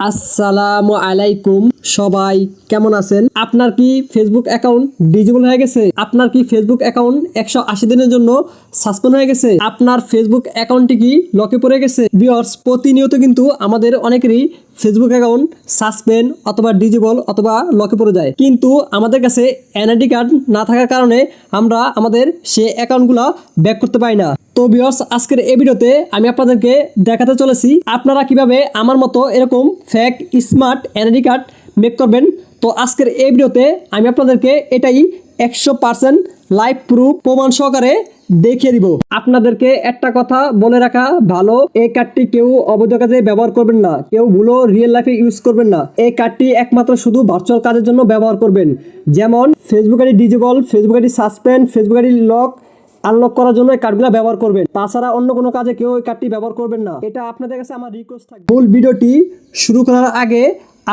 আসসালামু আলাইকুম। সবাই কেমন আছেন? আপনার কি ফেসবুক অ্যাকাউন্ট ডিজেবল হয়ে গেছে? আপনার কি ফেসবুক অ্যাকাউন্ট একশো আশি দিনের জন্য সাসপেন্ড হয়ে গেছে? আপনার ফেসবুক অ্যাকাউন্টটি কি লকে পড়ে গেছে? বিয়র্স প্রতিনিয়ত কিন্তু আমাদের অনেকেরই ফেসবুক অ্যাকাউন্ট সাসপেন্ড অথবা ডিজেবল অথবা লকে পড়ে যায়। কিন্তু আমাদের কাছে এনআইডি কার্ড না থাকার কারণে আমরা আমাদের সে অ্যাকাউন্টগুলো ব্যাক করতে পারি না। তো বিয়স আজকের এই ভিডিওতে আমি আপনাদেরকে দেখাতে চলেছি আপনারা কীভাবে আমার মতো এরকম fake smart NID card make করবেন। তো আজকের এই ভিডিওতে আমি আপনাদেরকে এটাই একশো পার্সেন্ট লাইভ প্রুফ প্রমাণ সহকারে দেখিয়ে দিব। আপনাদেরকে একটা কথা বলে রাখা ভালো, এই কার্ডটি কেউ অবৈধ কাজে ব্যবহার করবেন না, কেউ ভুলো রিয়েল লাইফে ইউজ করবেন না। এই কার্ডটি একমাত্র শুধু ভার্চুয়াল কাজের জন্য ব্যবহার করবেন। যেমন Facebook ID disable Facebook ID suspend Facebook ID lock unlock করার জন্য এই কার্ডগুলো ব্যবহার করবেন। তাছাড়া অন্য কোনো কাজে কেউ এই কার্ডটি ব্যবহার করবেন না। এটা আপনাদের কাছে আমার রিকোয়েস্ট থাকবে। মূল ভিডিওটি শুরু করার আগে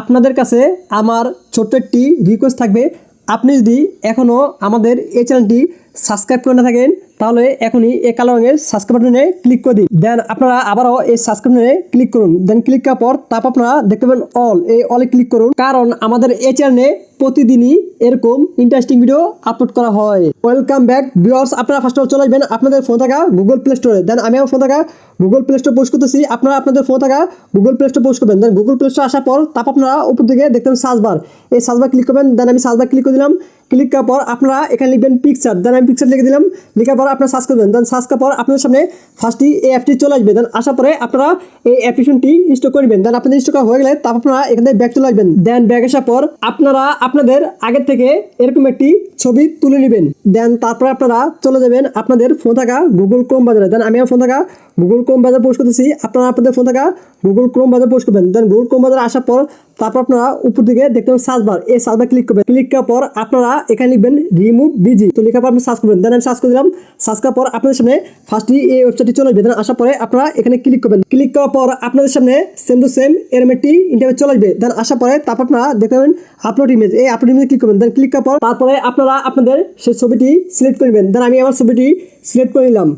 আপনাদের কাছে আমার ছোট্ট একটি রিকোয়েস্ট থাকবে। আপনি যদি এখনও আমাদের এই চ্যানেলটি সাবস্ক্রাইব করে না থাকেন, তাহলে এখনই এই কালো রঙের সাবস্ক্রাইব বাটনে ক্লিক করে দিন। দেন আপনারা আবারও এই সাবস্ক্রাইব বাটনে ক্লিক করুন। দেন ক্লিক করার পর তারপর আপনারা দেখতে পাবেন অল এই অলে ক্লিক করুন। কারণ আমাদের এই চ্যানেলে প্রতিদিনই এরকম ইন্টারেস্টিং ভিডিও আপলোড করা হয়। ওয়েলকাম ব্যাক ভিউয়ার্স আপনারা ফার্স্ট চলে আসবেন আপনাদের ফোন থাকা গুগল প্লে স্টোরে দেন আমি আমার ফোন থাকা গুগল প্লে স্টোর পোস্ট করতেছি। আপনারা আপনাদের ফোন থাকা গুগল প্লে স্টোর পোস্ট করবেন। দেন গুগল প্লে স্টোর আসার পর তারপর আপনারা উপর দিকে দেখবেন সার্চ বার এই সার্চ বার ক্লিক করবেন। দেন আমি সার্চ বার ক্লিক করে দিলাম। ক্লিক করার পর আপনারা এখানে লিখবেন পিকচার দেন আমি পিকচার লিখে দিলাম, লেখার পর আপনারা সার্চ করবেন দেন সার্চ করার পর আপনাদের সামনে ফার্স্টই এই অ্যাপটি চলে আসবে দেন আসার পরে আপনারা এই অ্যাপ্লিকেশনটি ইনস্টল করবেন দেন আপনাদের ইনস্টল করা হয়ে গেলে তারপর আপনারা এখান থেকে ব্যাক চলে আসবেন দেন ব্যাক আসার পর আপনারা আপনাদের আগের থেকে এরকম একটি ছবি তুলে নেবেন দেন তারপরে আপনারা চলে যাবেন আপনাদের ফোন থাকা গুগল ক্রোম বাজারে দেন আমি ফোন থাকা গুগল ক্রোম বাজার পোস্ট করতেছি, আপনারা আপনাদের ফোন থাকা গুগল ক্রোম বাজার পোস্ট করবেন দেন গুগল ক্রোম বাজারে আসার পর তারপর আপনারা উপর দিকে দেখতে পাবেন সার্চ বার এই সার্চ বার ক্লিক করবেন। ক্লিক করার পর আপনারা এখানে লিখবেন রিমুভ বিজি তো লেখার পর আপনি সার্চ করবেন। দেন আমি সার্চ করে দিলাম। সার্চ করার পর আপনাদের সামনে ফার্স্টই এই ওয়েবসাইটটি চলে আসবে। দেন আসার পরে আপনারা এখানে ক্লিক করবেন। ক্লিক করার পর আপনাদের সামনে সেম টু সেম এরম একটি ইন্টারভিউ চলে আসবে। দেন আসার পরে তারপর আপনারা দেখতে পাবেন আপলোড ইমেজ এই আপলোড ইমেজে ক্লিক করবেন। দেন ক্লিক করার পর তারপরে আপনারা আপনাদের সেই ছবিটি সিলেক্ট করবেন দেন আমি আমার ছবিটি সিলেক্ট করে নিলাম।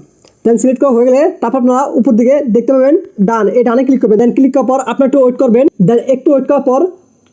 দেন সিলেক্ট করা হয়ে গেলে তারপর আপনারা উপর দিকে দেখতে পাবেন ডান এই ডানে ক্লিক করবেন। দেন ক্লিক করার পর আপনারা একটু ওয়েট করবেন। দেন একটু ওয়েট করার পর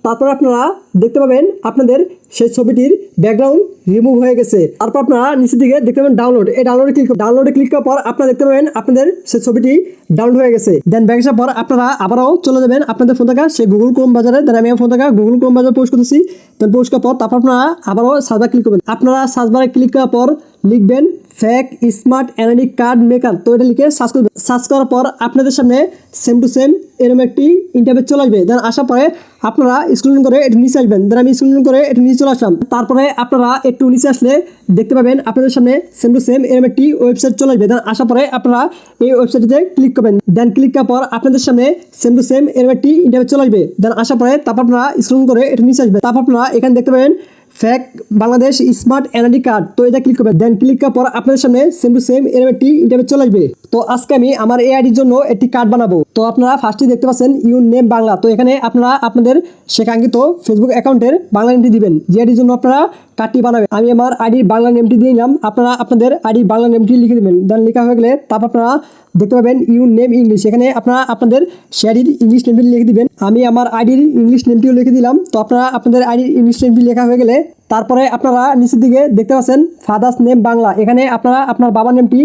তারপর আপনারা দেখতে পাবেন আপনাদের সেই ছবিটির ব্যাকগ্রাউন্ড রিমুভ হয়ে গেছে। তারপর আপনারা নিচের দিকে দেখতে পাবেন ডাউনলোড এই ডাউনলোডে ক্লিক ডাউনলোডে ক্লিক করার পর আপনারা দেখতে পাবেন আপনাদের সেই ছবিটি ডাউনলোড হয়ে গেছে। দেন ব্যাক আসার পর আপনারা আবারও চলে যাবেন আপনাদের ফোন থাকা সেই গুগল ক্রোম বাজারে। দেন আমি ফোন থাকা গুগল ক্রোম বাজার পোস্ট করতেছি। দেন পোস্ট করার পর তারপর আপনারা আবারও সার্চবার ক্লিক করবেন। আপনারা সার্চবারে ক্লিক করার পর লিখবেন fake smart NID card maker তো এটা লিখে সার্চ করবেন। সার্চ করার পর আপনাদের সামনে সেম টু সেম এরকম একটি ইন্টারভিউ চলে আসবে। দেন আসার পরে আপনারা স্ক্রিন করে একটু নিচে আসবেন। দেন আমি স্ক্রিন করে একটু নিচে চলে আসলাম। তারপরে আপনারা একটু নিচে আসলে দেখতে পাবেন আপনাদের সামনে সেম টু সেম এরকম একটি ওয়েবসাইট চলে আসবে। দেন আসার পরে আপনারা এই ওয়েবসাইটটিতে ক্লিক করবেন। দেন ক্লিক করার পর আপনাদের সামনে সেম টু সেম এরকম একটি ইন্টারভিউ চলে আসবে। দেন আসার পরে তারপর আপনারা স্ক্রিন করে একটু নিচে আসবে তারপর আপনারা এখানে দেখতে পাবেন fake Bangladesh smart NID card. তো এটা ক্লিক করবে দেন ক্লিক করার পর আপনাদের সামনে সেম টু সেম এরকম একটি ইন্টারভিউ চলে আসবে। তো আজকে আমি আমার এই আইডির জন্য একটি কার্ড বানাবো। তো আপনারা ফার্স্টে দেখতে পাচ্ছেন ইউর নেম বাংলা। তো এখানে আপনারা আপনাদের শেখাঙ্কিত ফেসবুক অ্যাকাউন্টের বাংলা নেমটি দিবেন। যে আইডির জন্য আপনারা কার্ডটি বানাবেন। আমি আমার আইডির বাংলা নেমটি দিয়ে নিলাম। আপনারা আপনাদের আইডির বাংলা নেমটি লিখে দেবেন। দেন লেখা হয়ে গেলে তারপর আপনারা দেখতে পাবেন ইউ নেম ইংলিশ এখানে আপনারা আপনাদের শেয়ারির ইংলিশ নেমটি লিখে দিবেন। আমি আমার আইডির ইংলিশ নেমটিও লিখে দিলাম। তো আপনারা আপনাদের আইডির ইংলিশ নেমটি লেখা হয়ে গেলে তারপরে আপনারা নিচের দিকে দেখতে পাচ্ছেন ফাদার্স নেম বাংলা। এখানে আপনারা আপনার বাবার নেমটি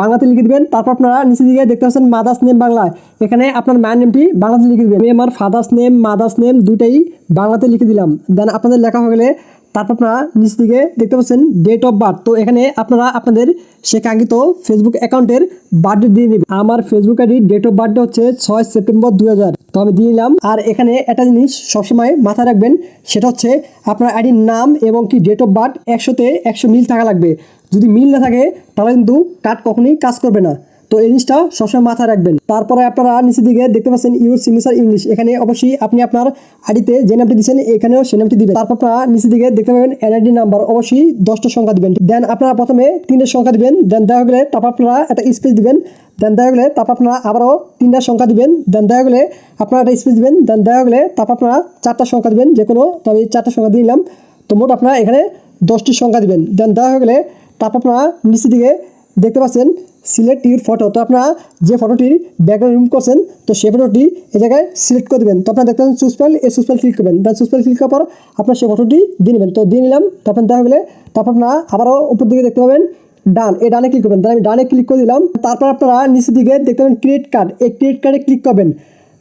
বাংলাতে লিখে দেবেন, তারপর আপনারা নিচের দিকে দেখতে পাচ্ছেন মাদার্স নেম বাংলা। এখানে আপনার মায়ের নেমটি বাংলাতে লিখে দেবেন। আমি আমার ফাদার্স নেম মাদার্স নেম দুটাই বাংলাতে লিখে দিলাম। দেন আপনাদের লেখা হয়ে গেলে তারপর আপনারা নিচ দিকে দেখতে পাচ্ছেন ডেট অফ বার্থ তো এখানে আপনারা আপনাদের সে ফেসবুক অ্যাকাউন্টের বার্থডে দিয়ে নেবেন আমার Facebook ID date of birthday হচ্ছে ছয় সেপ্টেম্বর দু হাজার। তো আমি দিয়ে নিলাম। আর এখানে একটা জিনিস সবসময় মাথায় রাখবেন, সেটা হচ্ছে আপনার আইডির নাম এবং কি ডেট অফ বার্থ একশোতে একশো মিল থাকা লাগবে। যদি মিল না থাকে, তাহলে কিন্তু কার্ড কখনোই কাজ করবে না। তো এই জিনিসটা সবসময় মাথায় রাখবেন। তারপরে আপনারা নিচের দিকে দেখতে পাচ্ছেন ইউর সিগনেচার ইংলিশ। এখানে অবশ্যই আপনি আপনার আইডিতে যে নামটি দিচ্ছেন, এখানেও সে নামটি দিবেন। তারপর আপনারা নিচের দিকে দেখতে পাবেন এনআইডি নাম্বার। অবশ্যই দশটা সংখ্যা দিবেন। দেন আপনারা প্রথমে তিনটে সংখ্যা দিবেন। দেন দেওয়া গেলে তারপর আপনারা একটা স্পেস দিবেন। দেন দেওয়া গেলে তারপর আপনারা আবারও তিনটা সংখ্যা দিবেন। দেন দেওয়া গেলে আপনারা একটা স্পেস দিবেন। দেন দেওয়া গেলে তারপর আপনারা চারটা সংখ্যা দিবেন যে কোনো। তো আমি চারটা সংখ্যা দিয়ে নিলাম। তো মোট আপনারা এখানে দশটি সংখ্যা দিবেন। দেন হয়ে গেলে তারপর আপনারা নিচের দিকে দেখতে পাচ্ছেন সিলেক্ট ইউর ফটো তো আপনারা যে ফটোটির ব্যাকগ্রাউন্ড রিমুভ করছেন, তো সেই ফটোটি এই জায়গায় সিলেক্ট করে দেবেন। তো আপনারা দেখতে পাচ্ছেন সুসপেল এই সুসপেল ক্লিক করবেন। দেন সুসপেল ক্লিক করার পর আপনার সেই ফটোটি দিয়ে নেবেন। তো দিয়ে নিলাম তো আপনার দেখা গেলে তারপর আপনারা আবারও উপর দিকে দেখতে পাবেন ডান এই ডানে ক্লিক করবেন। তাহলে আমি ডানে ক্লিক করে দিলাম। তারপর আপনারা নিচের দিকে দেখতে পাবেন ক্রেডিট কার্ড এই ক্রেডিট কার্ডে ক্লিক করবেন।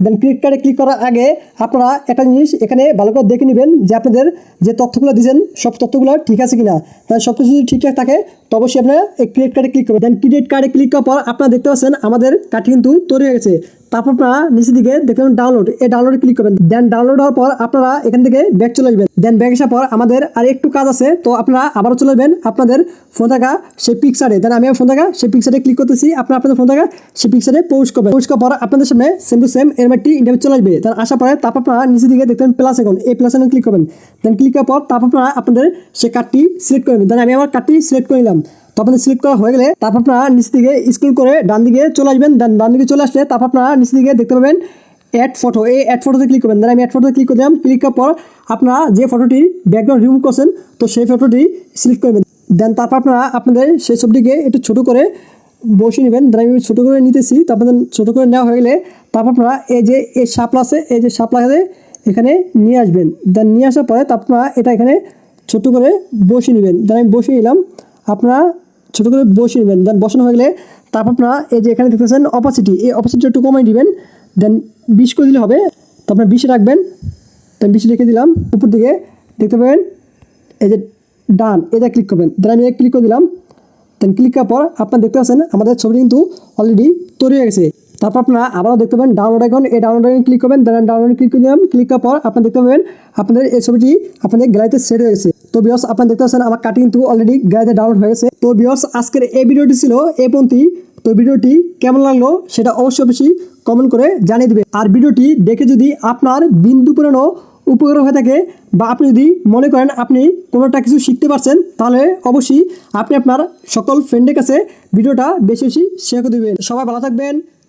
দেন ক্রেডিট কার্ডে ক্লিক করার আগে আপনারা একটা জিনিস এখানে ভালো করে দেখে নেবেন যে আপনাদের যে তথ্যগুলো দিয়েছেন, সব তথ্যগুলো ঠিক আছে কিনা। তাহলে সব কিছু যদি ঠিকঠাক থাকে, তো অবশ্যই আপনারা এই ক্রেডিট কার্ডে ক্লিক করবেন। দেন ক্রেডিট কার্ডে ক্লিক করার পর আপনারা দেখতে পাচ্ছেন আমাদের কার্ডটি কিন্তু তৈরি হয়ে গেছে। তারপর আপনারা নিচের দিকে দেখতে পাবেন ডাউনলোড এই ডাউনলোডে ক্লিক করবেন। দেন ডাউনলোড হওয়ার পর আপনারা এখান থেকে ব্যাগ চলে আসবেন। দেন ব্যাগ আসার পর আমাদের আর একটু কাজ আছে, তো আপনারা আবারও চলে যাবেন আপনাদের ফোন থাকা সেই পিকচারে দেন আমি ফোন থাকা সেই পিকচারে ক্লিক করতেছি, আপনারা আপনাদের ফোন থাকা সেই পিকচারে পোস্ট করবেন। পোস্ট করার পর আপনাদের সামনে সেম টু সেম এর একটি ইন্টারভিউ চলে আসবে। দেন আসার পরে তারপর আপনারা নিচের দিকে দেখবেন প্লাস এখন এই প্লাস এখন ক্লিক করবেন। দেন ক্লিক করার পর তারপর আপনারা আপনাদের সেই কার্ডটি সিলেক্ট করবেন দেন আমি আমার কার্ডটি সিলেক্ট করে নিলাম। তো আপনাদের সিলেক্ট করা হয়ে গেলে তারপর আপনারা নিচ দিকে স্ক্রল করে ডান দিকে চলে আসবেন। দেন ডান দিকে চলে আসলে তারপর আপনারা নিচ দিকে দেখতে পাবেন অ্যাড ফটো এই অ্যাড ফটোতে ক্লিক করবেন। দেন আমি অ্যাড ফটোতে ক্লিক করে দিলাম ক্লিক করার পর আপনারা যে ফটোটির ব্যাকগ্রাউন্ড রিমুভ করছেন, তো সেই ফটোটি সিলেক্ট করবেন দেন তারপর আপনারা আপনাদের সেই ছবিটিকে একটু ছোটো করে বসিয়ে নেবেন। দেন আমি ছোটো করে নিতেছি। তো আপনাদের ছোটো করে নেওয়া হয়ে গেলে তারপর আপনারা এই যে, এই শাপলা আছে, এই যে শাপলা আছে, এখানে নিয়ে আসবেন। দেন নিয়ে আসার পরে তারপর আপনারা এটা এখানে ছোটো করে বসিয়ে নেবেন। দেন আমি বসিয়ে নিলাম। আপনারা ছোটো করে বসিয়ে নেবেন। দেন বসানো হয়ে গেলে তারপর আপনারা এই যে এখানে দেখতেছেন অপাসিটি এই অপাসিটি একটু কমাই দিবেন। দেন বিশ করে দিলে হবে। তো আপনার বিশে রাখবেন। দেন বিশে রেখে দিলাম। উপর দিকে দেখতে পাবেন, এই যে ডান, এটা ক্লিক করবেন। দেন আমি ক্লিক করে দিলাম। দেন ক্লিক করার পর আপনার দেখতে পাচ্ছেন, আমাদের ছবি কিন্তু অলরেডি তৈরি হয়ে গেছে। তারপর আপনারা আবারও দেখতে পাবেন ডাউনলোড এখন এই ডাউনলোড আইকন ক্লিক করবেন দেন ডাউনলোড ক্লিক করে ক্লিক করার পর আপনারা দেখতে পাবেন, আপনাদের এই ছবিটি আপনাদের গ্যালারিতে সেট হয়ে গেছে। তো বিয়স আপনারা দেখতে পাচ্ছেন আমার কাটিং কিন্তু অলরেডি গ্যালারিতে ডাউনলোড হয়ে গেছে। তো বিয়স আজকের এই ভিডিওটি ছিল এই পর্যন্তই। তো ভিডিওটি কেমন লাগল সেটা অবশ্যই বেশি কমেন্ট করে জানিয়ে দেবে আর ভিডিওটি দেখে যদি আপনার বিন্দু পূরণও উপকার হয়ে থাকে বা আপনি যদি মনে করেন আপনি কোনোটা কিছু শিখতে পারছেন, তাহলে অবশ্যই আপনি আপনার সকল ফ্রেন্ডের কাছে ভিডিওটা বেশি বেশি শেয়ার করে দেবেন। সবাই ভালো থাকবেন।